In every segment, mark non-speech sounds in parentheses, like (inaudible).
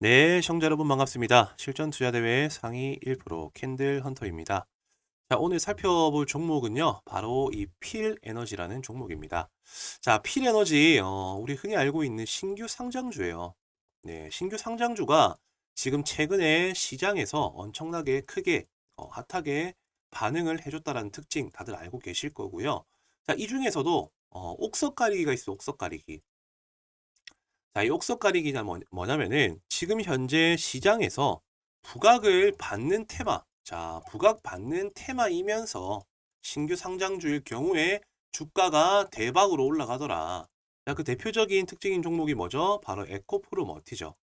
네, 시청자 여러분 반갑습니다. 실전 투자 대회 상위 1% 캔들 헌터입니다. 자, 오늘 살펴볼 종목은요. 바로 이 필 에너지라는 종목입니다. 자, 필 에너지 어, 우리 흔히 알고 있는 신규 상장주예요. 네, 신규 상장주가 지금 최근에 시장에서 엄청나게 크게 어, 핫하게 반응을 해줬다라는 특징 다들 알고 계실 거고요. 자, 이 중에서도 어, 옥석 가리기가 있어, 옥석 가리기. 자, 이 옥석 가리기가 뭐, 뭐냐면은 지금 현재 시장에서 부각을 받는 테마, 자, 부각 받는 테마이면서 신규 상장주일 경우에 주가가 대박으로 올라가더라. 자, 그 대표적인 특징인 종목이 뭐죠? 바로 에코프로 머티죠.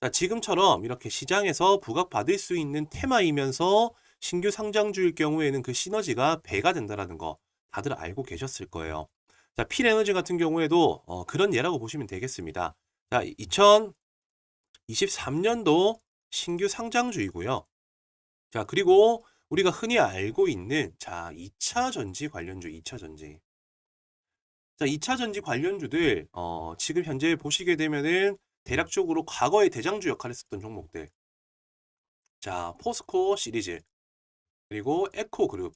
자, 지금처럼 이렇게 시장에서 부각받을 수 있는 테마이면서 신규 상장주일 경우에는 그 시너지가 배가 된다라는 거 다들 알고 계셨을 거예요. 자, 필에너지 같은 경우에도 어, 그런 예라고 보시면 되겠습니다. 자, 2023년도 신규 상장주이고요. 자, 그리고 우리가 흔히 알고 있는 자, 2차 전지 관련주, 2차 전지. 자, 2차 전지 관련주들 어, 지금 현재 보시게 되면은 대략적으로 과거의 대장주 역할을 했었던 종목들. 자, 포스코 시리즈. 그리고 에코 그룹,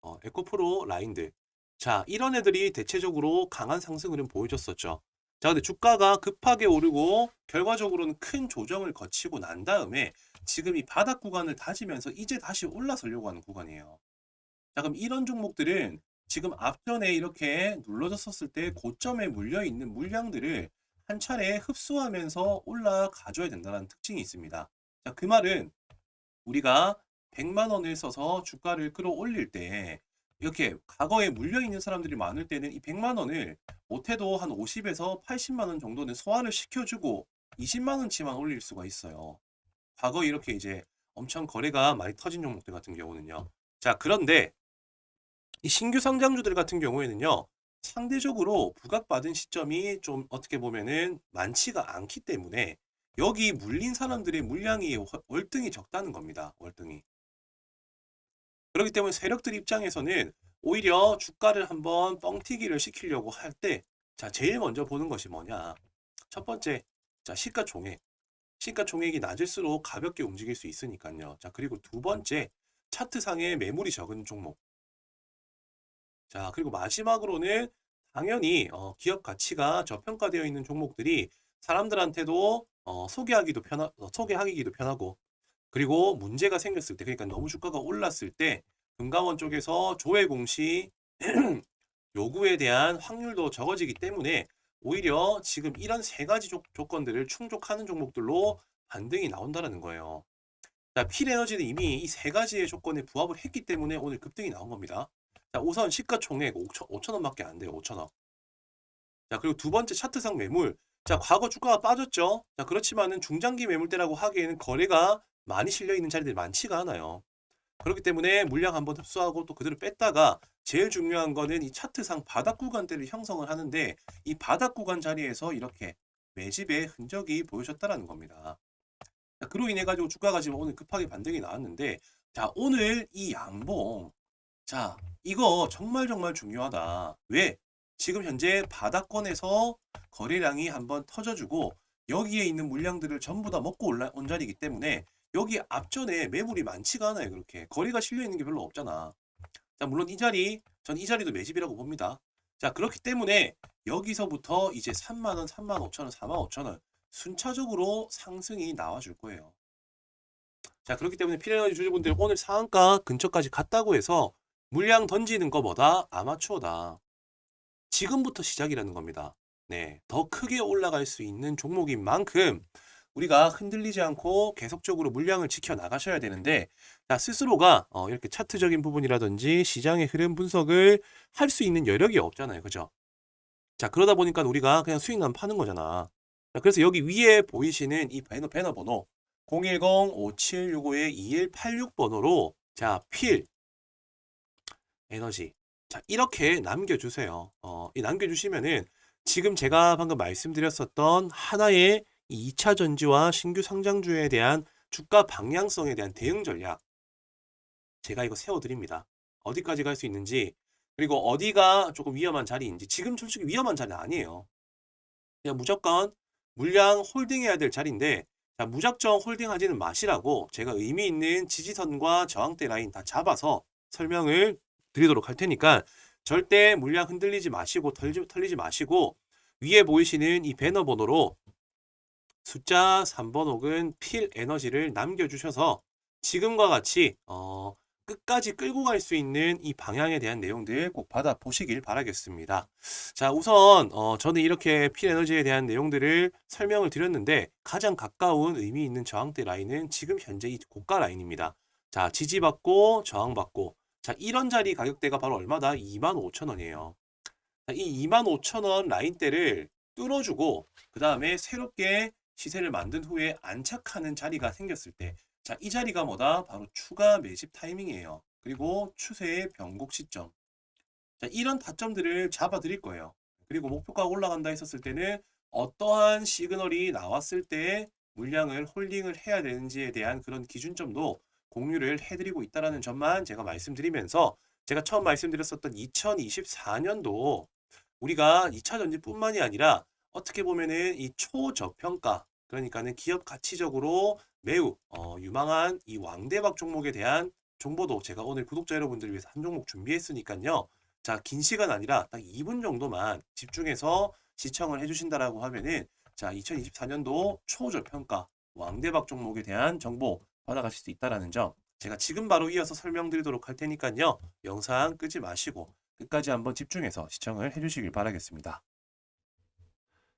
어, 에코 프로 라인들. 자, 이런 애들이 대체적으로 강한 상승을 보여줬었죠. 자, 근데 주가가 급하게 오르고 결과적으로는 큰 조정을 거치고 난 다음에 지금 이 바닥 구간을 다지면서 이제 다시 올라서려고 하는 구간이에요. 자, 그럼 이런 종목들은 지금 앞전에 이렇게 눌러졌었을 때 고점에 물려 있는 물량들을 한 차례 흡수하면서 올라가줘야 된다는 특징이 있습니다. 자, 그 말은 우리가 100만 원을 써서 주가를 끌어올릴 때 이렇게 과거에 물려 있는 사람들이 많을 때는 이 100만 원을 못해도 한 50에서 80만 원 정도는 소화를 시켜주고 20만 원치만 올릴 수가 있어요. 과거 이렇게 이제 엄청 거래가 많이 터진 종목들 같은 경우는요. 자, 그런데 이 신규 상장주들 같은 경우에는요. 상대적으로 부각받은 시점이 좀 어떻게 보면은 많지가 않기 때문에 여기 물린 사람들의 물량이 월- 월등히 적다는 겁니다. 월등히. 그렇기 때문에 세력들 입장에서는 오히려 주가를 한번 뻥튀기를 시키려고 할 때, 자, 제일 먼저 보는 것이 뭐냐. 첫 번째, 자, 시가총액. 시가총액이 낮을수록 가볍게 움직일 수 있으니까요. 자, 그리고 두 번째, 차트상에 매물이 적은 종목. 자, 그리고 마지막으로는 당연히 어, 기업 가치가 저평가되어 있는 종목들이 사람들한테도 어, 소개하기도 편하, 어, 소개하기도 편하고 그리고 문제가 생겼을 때, 그러니까 너무 주가가 올랐을 때 금감원 쪽에서 조회 공시 (clears throat) 요구에 대한 확률도 적어지기 때문에 오히려 지금 이런 세 가지 조, 조건들을 충족하는 종목들로 반등이 나온다는 거예요. 자, 필에너지는 이미 이 세 가지의 조건에 부합을 했기 때문에 오늘 급등이 나온 겁니다. 자, 우선 시가총액 5천, 5천 원밖에 안 돼요. 5천 원. 자, 그리고 두 번째 차트상 매물. 자, 과거 주가가 빠졌죠. 자, 그렇지만은 중장기 매물대라고 하기에는 거래가 많이 실려 있는 자리들이 많지가 않아요. 그렇기 때문에 물량 한번 흡수하고 또 그대로 뺐다가 제일 중요한 거는 이 차트상 바닥 구간대를 형성을 하는데 이 바닥 구간 자리에서 이렇게 매집의 흔적이 보여졌다라는 겁니다. 자, 그로 인해 가지고 주가가 지금 오늘 급하게 반등이 나왔는데 자, 오늘 이 양봉 자, 이거 정말 정말 중요하다. 왜? 지금 현재 바닥권에서 거래량이 한번 터져주고 여기에 있는 물량들을 전부 다 먹고 올라 온 자리이기 때문에 여기 앞전에 매물이 많지가 않아요. 그렇게 거리가 실려 있는 게 별로 없잖아. 자, 물론 이 자리 전 이 자리도 매집이라고 봅니다. 자, 그렇기 때문에 여기서부터 이제 3만 원, 3만 5천 원, 4만 5천 원 순차적으로 상승이 나와줄 거예요. 자, 그렇기 때문에 피레너지 주주분들 오늘 상한가 근처까지 갔다고 해서 물량 던지는 것보다 아마추어다. 지금부터 시작이라는 겁니다. 네, 더 크게 올라갈 수 있는 종목인 만큼 우리가 흔들리지 않고 계속적으로 물량을 지켜 나가셔야 되는데 자, 스스로가 어, 이렇게 차트적인 부분이라든지 시장의 흐름 분석을 할 수 있는 여력이 없잖아요. 그죠? 자, 그러다 보니까 우리가 그냥 수익만 파는 거잖아. 자, 그래서 여기 위에 보이시는 이 배너, 배너 번호 010-5765-2186 번호로 자, 필 에너지 자, 이렇게 남겨주세요. 어, 이 남겨주시면은 지금 제가 방금 말씀드렸었던 하나의 이 2차 전지와 신규 상장주에 대한 주가 방향성에 대한 대응 전략 제가 이거 세워드립니다. 어디까지 갈 수 있는지 그리고 어디가 조금 위험한 자리인지 지금 솔직히 위험한 자리는 아니에요. 그냥 무조건 물량 홀딩해야 될 자리인데 자, 무작정 홀딩하지는 마시라고 제가 의미 있는 지지선과 저항대 라인 다 잡아서 설명을 드리도록 할 테니까 절대 물량 흔들리지 마시고 털리지 마시고 위에 보이시는 이 배너 번호로 숫자 3번 혹은 필 에너지를 남겨주셔서 지금과 같이 어, 끝까지 끌고 갈 수 있는 이 방향에 대한 내용들 꼭 받아 보시길 바라겠습니다. 자, 우선 어, 저는 이렇게 필 에너지에 대한 내용들을 설명을 드렸는데 가장 가까운 의미 있는 저항대 라인은 지금 현재 이 고가 라인입니다. 자, 지지받고 저항받고 자, 이런 자리 가격대가 바로 얼마다? 25,000원이에요. 자, 이 25,000원 라인대를 뚫어주고 그 다음에 새롭게 시세를 만든 후에 안착하는 자리가 생겼을 때 자, 이 자리가 뭐다? 바로 추가 매집 타이밍이에요. 그리고 추세의 변곡 시점. 자, 이런 타점들을 잡아 드릴 거예요. 그리고 목표가 올라간다 했었을 때는 어떠한 시그널이 나왔을 때 물량을 홀딩을 해야 되는지에 대한 그런 기준점도 공유를 해드리고 있다라는 점만 제가 말씀드리면서 제가 처음 말씀드렸었던 2024년도 우리가 2차 전지뿐만이 아니라 어떻게 보면은 이 초저평가 그러니까는 기업 가치적으로 매우 어, 유망한 이 왕대박 종목에 대한 정보도 제가 오늘 구독자 여러분들을 위해서 한 종목 준비했으니까요. 자, 긴 시간 아니라 딱 2분 정도만 집중해서 시청을 해주신다라고 하면은 자, 2024년도 초저평가 왕대박 종목에 대한 정보 받아가실 수 있다라는 점 제가 지금 바로 이어서 설명드리도록 할 테니까요. 영상 끄지 마시고 끝까지 한번 집중해서 시청을 해주시길 바라겠습니다.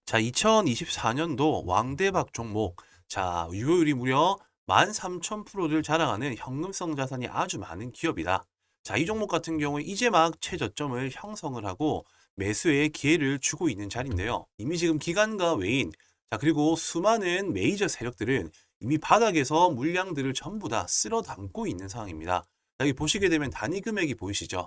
자, 2024년도 왕대박 종목. 자, 유효율이 무려 13,000%를 자랑하는 현금성 자산이 아주 많은 기업이다. 자, 이 종목 같은 경우에 이제 막 최저점을 형성을 하고 매수의 기회를 주고 있는 자리인데요. 이미 지금 기관과 외인, 자, 그리고 수많은 메이저 세력들은 이미 바닥에서 물량들을 전부 다 쓸어 담고 있는 상황입니다. 자, 여기 보시게 되면 단위 금액이 보이시죠?